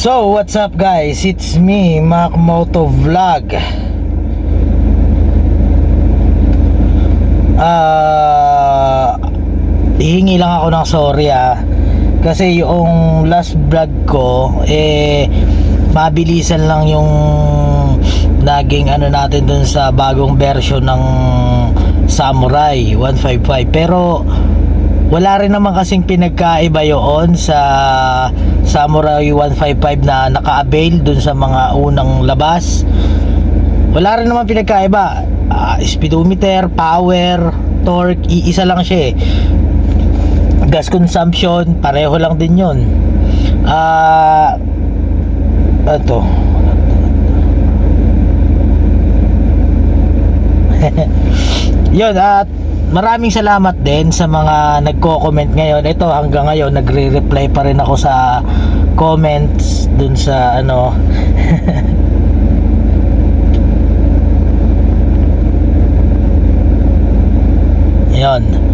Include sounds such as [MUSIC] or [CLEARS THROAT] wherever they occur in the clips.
So, what's up guys? It's me, Mac Moto Vlog. Ah, hihingi lang ako ng sorry ah. Kasi yung last vlog ko eh mabilisan lang yung naging ano natin dun sa bagong version ng Samurai 155 pero wala rin naman kasing pinagkaiba yun sa Samurai 155 na naka-avail dun sa mga unang labas. Wala rin naman pinagkaiba. Ah, speedometer, power, torque, iisa lang siya eh. Gas consumption pareho lang din yun. Ah ito [LAUGHS] yun at maraming salamat din sa mga nagko-comment ngayon ito hanggang ngayon nagre-reply pa rin ako sa comments dun sa ano [LAUGHS] yun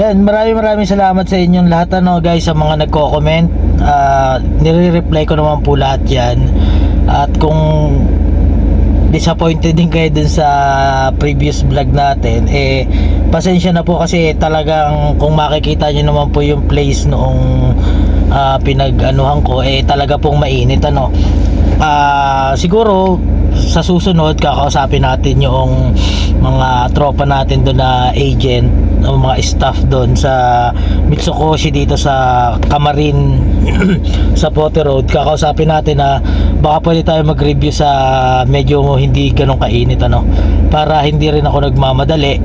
yan, maraming maraming salamat sa inyong lahat ano guys sa mga nagko-comment. Ah, nire-reply ko naman po lahat 'yan. At kung disappointed din kayo dun sa previous vlog natin, eh pasensya na po kasi talagang kung makikita niyo naman po yung place noong ah, pinag-anuhan ko eh talaga pong mainit ano. Ah, siguro sa susunod kakausapin natin yung mga tropa natin doon na agent o mga staff doon sa Mitsukoshi dito sa Kamarin [CLEARS THROAT] sa Pote Road kakausapin natin na baka pwede tayo mag-review sa medyo hindi ganun kainit ano? Para hindi rin ako nagmamadali.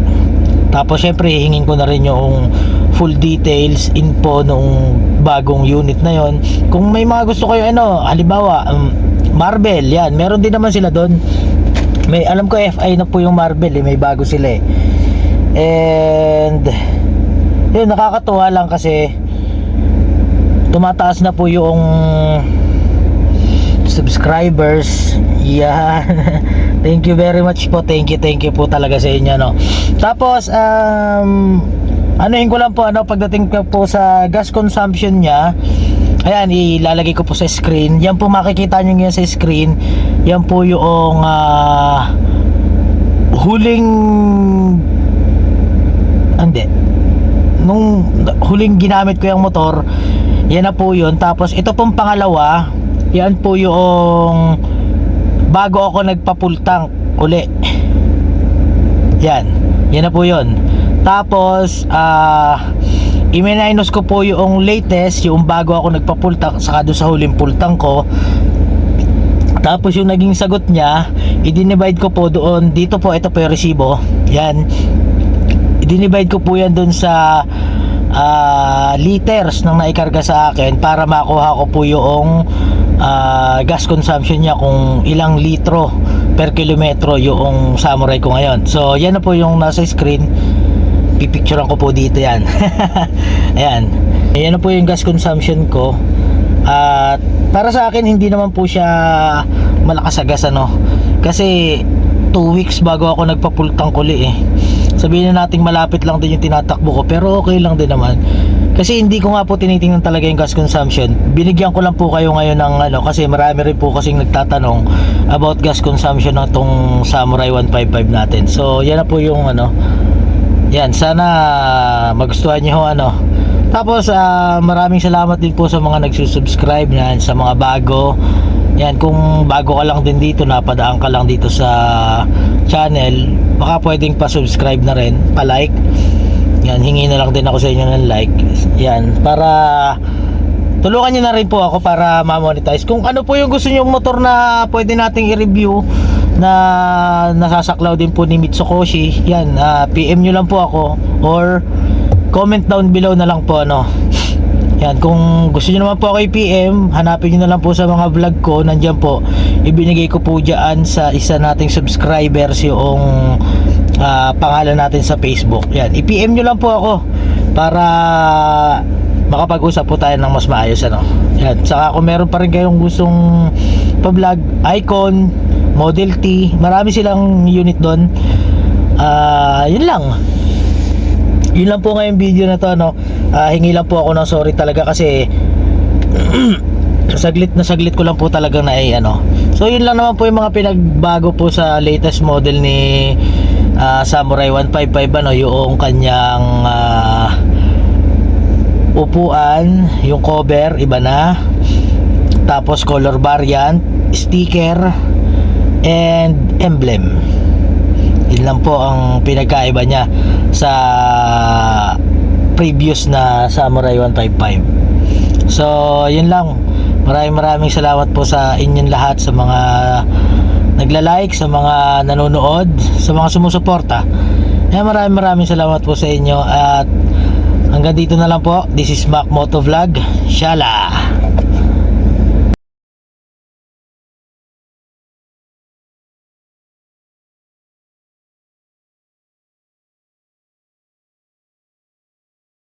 Tapos syempre hihingin ko na rin yung full details info nung bagong unit na yon kung may mga gusto kayo ano halimbawa um, Marvel yan meron din naman sila doon. May alam ko FI na po yung Marvel eh, may bago sila eh. And yun nakakatuwa lang kasi tumataas na po yung subscribers. Yeah. [LAUGHS] Thank you very much po. Thank you thank you po talaga sa inyo no? Tapos um anuhin ko lang po ano pagdating ko po sa gas consumption niya ayan ilalagay ko po sa screen. Yan po makikita nyo ngayon sa screen. Yan po yung ah, huling hindi. Nung huling ginamit ko yung motor yan na po yun. Tapos ito pong pangalawa yan po yung bago ako nagpa-full tank uli yan yan na po yun tapos ah iminainos ko po yung latest yung bago ako nagpa-full tank saka doon sa huling full tank ko tapos yung naging sagot niya, i-divide ko po doon. Dito po, ito po yung resibo. Yan. I-divide ko po yan doon sa ah, liters nang naikarga sa akin para makuha ko po yung ah, gas consumption niya kung ilang litro per kilometro yung samurai ko ngayon. So, yan na po yung nasa screen. Pipicturean ko po dito yan. [LAUGHS] Ayan. Ayan na po yung gas consumption ko. At para sa akin hindi naman po siya malakas sa gas ano. Kasi 2 weeks bago ako nagpapultang kuli eh. Sabihin na nating malapit lang din yung tinatakbo ko pero okay lang din naman. Kasi hindi ko nga po tinitingnan talaga yung gas consumption. Binigyan ko lang po kayo ngayon ng ano kasi marami rin po kasing nagtatanong about gas consumption ng tong Samurai 155 natin. So yan na po yung ano. Yan, sana magustuhan niyo ano. Tapos ah, maraming salamat din po sa mga nagsusubscribe yan, sa mga bago. Yan, kung bago ka lang din dito, napadaan ka lang dito sa channel, baka pwedeng pa-subscribe na rin, pa-like. Yan, hingi na lang din ako sa inyo ng like. Yan, para tulungan nyo na rin po ako para ma-monetize. Kung ano po yung gusto nyo motor na pwede nating i-review na nasasaklaw din po ni Mitsukoshi, yan, ah, PM nyo lang po ako or comment down below na lang po ano. Yan, kung gusto niyo naman po ako i-PM, hanapin niyo na lang po sa mga vlog ko, nandiyan po. Ibinigay ko po diyan sa isa nating subscribers yung ah, pangalan natin sa Facebook. Yan, i-PM niyo lang po ako para makapag-usap po tayo ng mas maayos ano. Yan, saka kung meron pa rin kayong gustong pa-vlog, icon, Model T, marami silang unit doon. Ah, yun lang yun lang po ngayong video na to ano Ah, hingi lang po ako ng sorry talaga kasi [CLEARS THROAT] saglit na saglit ko lang po talaga na ay ano. So yun lang naman po yung mga pinagbago po sa latest model ni ah, Samurai 155 ano, yung kanyang ah, upuan, yung cover iba na. Tapos color variant, sticker and emblem. Yun lang po ang pinagkaiba niya sa previous na Samurai 155. So, yun lang. Maraming maraming salamat po sa inyong lahat sa mga nagla-like, sa mga nanonood, sa mga sumusuporta. Eh, maraming maraming salamat po sa inyo at hanggang dito na lang po. This is Mac Moto Vlog. Shala!